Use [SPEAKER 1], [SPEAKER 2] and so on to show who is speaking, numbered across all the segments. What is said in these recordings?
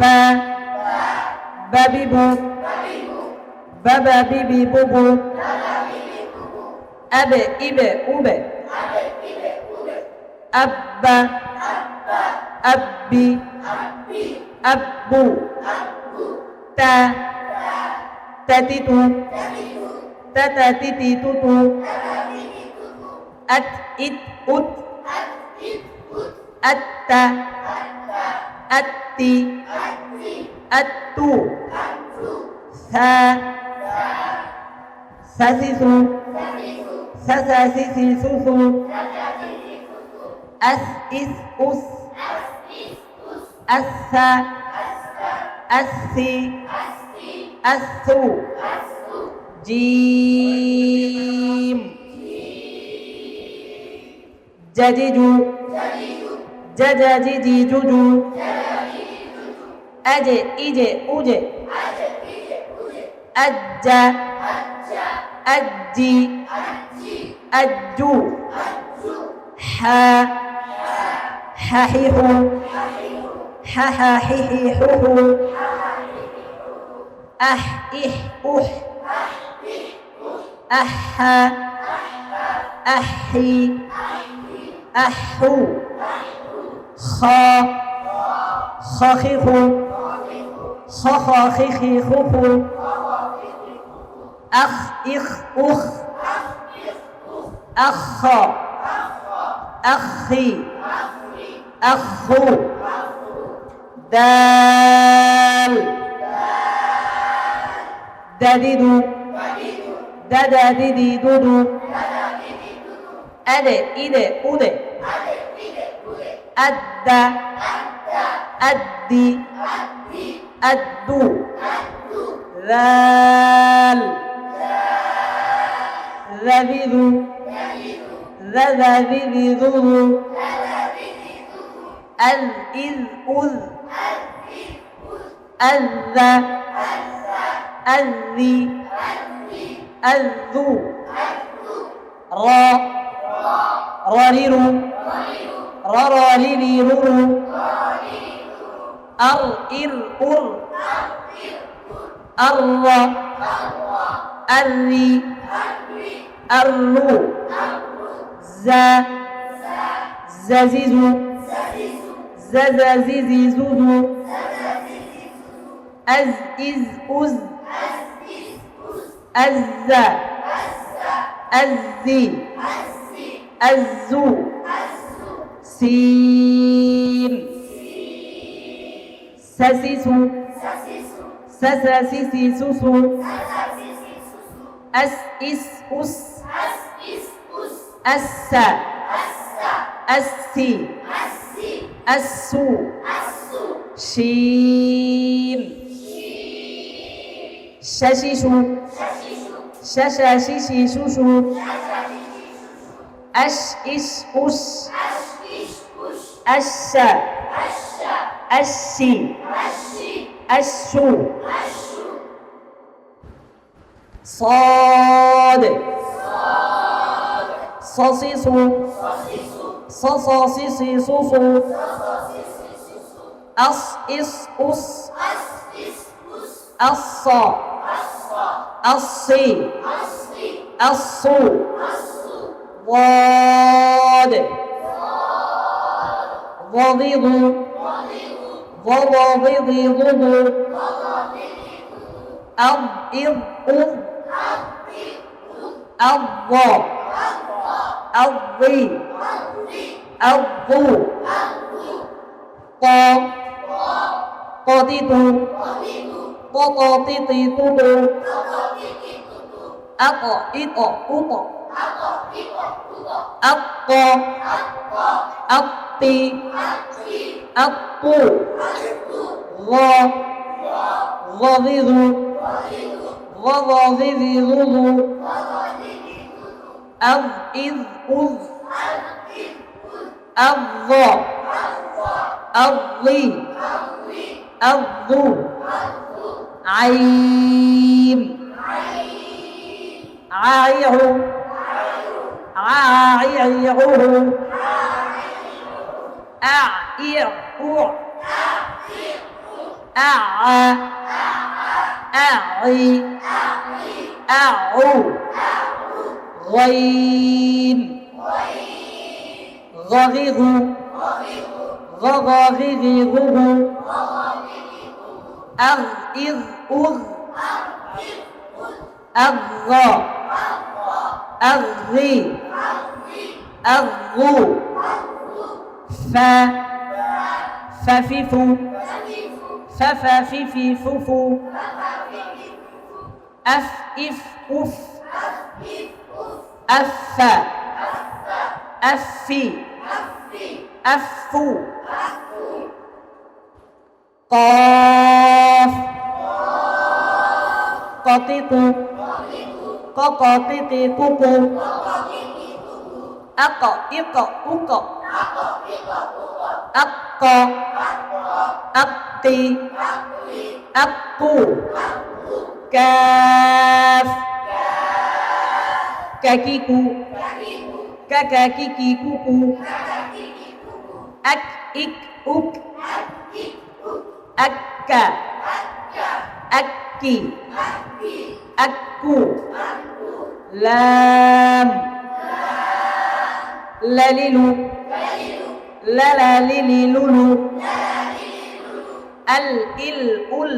[SPEAKER 1] با با بي بو با با بي بي بو بو أب إب أب أبا أبي আব্বি আব্বু, তা, তাতিতু তাতাতিতিতুতু আত ইত উত আত্তা আত্তি আত্তু সা সাসিসু সাসাসিসিসুসু আস, ইস, উস أث أثي أثو جيم جدد جدد جدد أد إد أد أد أدي أدو ح ححيح ححيحو ححاحيحيحوحو أح إح أح أحا أحي أحو خا خاخيخو خخاخيخيخوخو أخ إخ أخ أخا أخي أخو دال. دددو ددددي دودو. أد إد أود أد أدي. أدو. ذال. ذبذو ذذذذذذ أذ إذ أذ. أذى أذي أذو را راريرو راراليري رورو أر إر أر أر أري أرو زا زازيزو زازازيزي زوزو أز إز أز أز أزي أزو سين ساسيسو ساساسيسي سوسو أس إس أس أسا أسي أسو شين شاشيشو شاشاشيشي شوشو أش إش أش أشا أشي أشو صاد صصيصو صصاصيصي صوصو أص إص أص أصا أصي أصو ضاد ضضيض ضضضضي ضض أض إض أض أض أضي আব্বু ক কতিতু ককতিতিতুতু আক ইক উক আক আকতি আকু গ গবিদু গগবিদিদুদু আব ইদ উজ أض أضي أضو عين عايع عايعه أعيع أعى أعي أعو غين غغغ غغغغغ أغ إذ أغ أغى أغي أغو فا فففو ففففي ففو أف إف أف أف أفي أفو আফু কফ কতিকু ককতিতি কুকু আক ইক উক আক আক্তি আকু কাফ কাকিকু কাকা কি কি কুকু এক ইক উক akka akki akku lam lalilu lalalililulu al il ul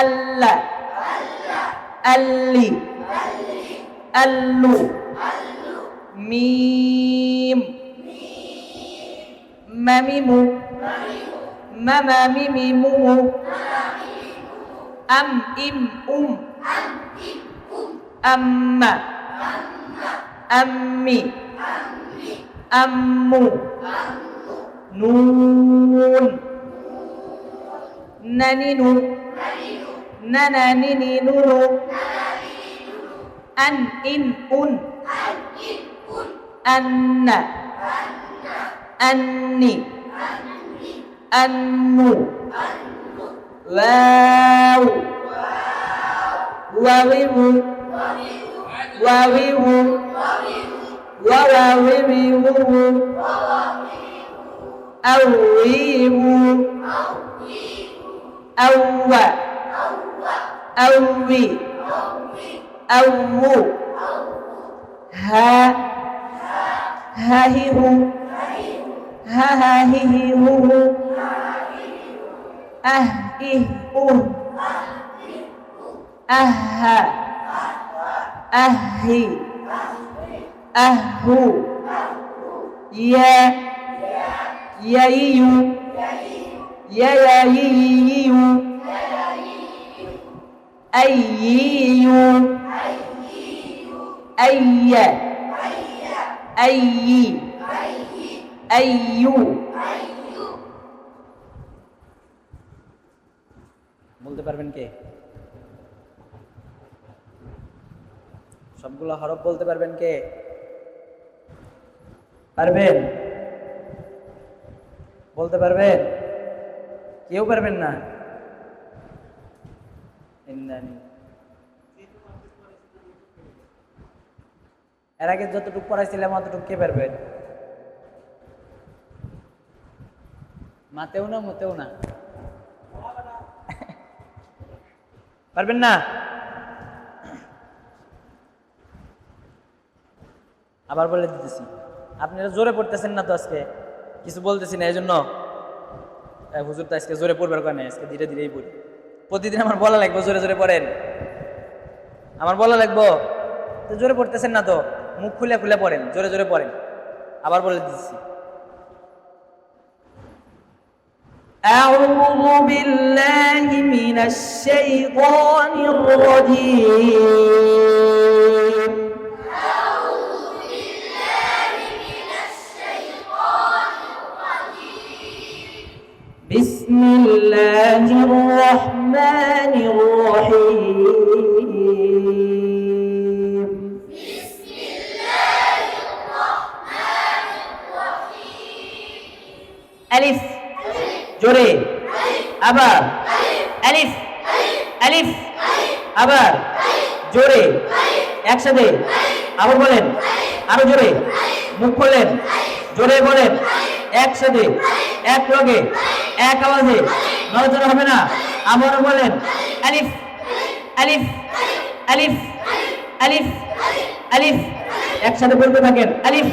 [SPEAKER 1] alla alli allu মিম। মামিমু। মামামিমিমুমু আম ইম উম আম্মা। আম্মি। আম্মু। নুন। নানিনু। নানানিনিনুনু আন ইন উন أن إن أن أن أني أنو واو واويو واويو واواويو أويو أوى أوي أو ها ها هي هو ها ها هي هي هو هو أه إه أه أها أهي أهو يا يا يو يا يا يو أييو أي أي أيو
[SPEAKER 2] বলতে পারবেন কে সবগুলো হরফ বলতে পারবেন কে পারবেন বলতে পারবেন কেউ পারবেন না এর আগে যতটুকু পড়াইছিলাম, অতটুকু কে পারবেন মাতেও না মতেও না। পারবেন না? আবার বলে দিতেছি। আপনারা জোরে পড়তেছেন না তো আজকে? কিছু বলতেছি না এই জন্য হুজুর তো আজকে জোরে পড়বার কারণে আজকে ধীরে ধীরেই পড়ি। প্রতিদিন আমার বলা লাগবে, জোরে জোরে পড়েন। আমার বলা লাগবো? জোরে পড়তেছেন না তো? মুখ খুলে খুলে পড়েন জোরে জোরে পড়েন আবার বলে দিচ্ছি
[SPEAKER 1] أعوذ بالله من الشيطان الرجيم بسم الله জোরে আবার আলিফ আলিফ আবার জোরে একসাথে আবার বলেন আরও জোরে মুখ খোলেন জোরে বলেন একসাথে এক লগে এক আওয়াজে নড়াচড়া হবে না আবারও বলেন আলিফ আলিফ আলিফ আলিফ আলিফ একসাথে বলতে থাকেন আলিফ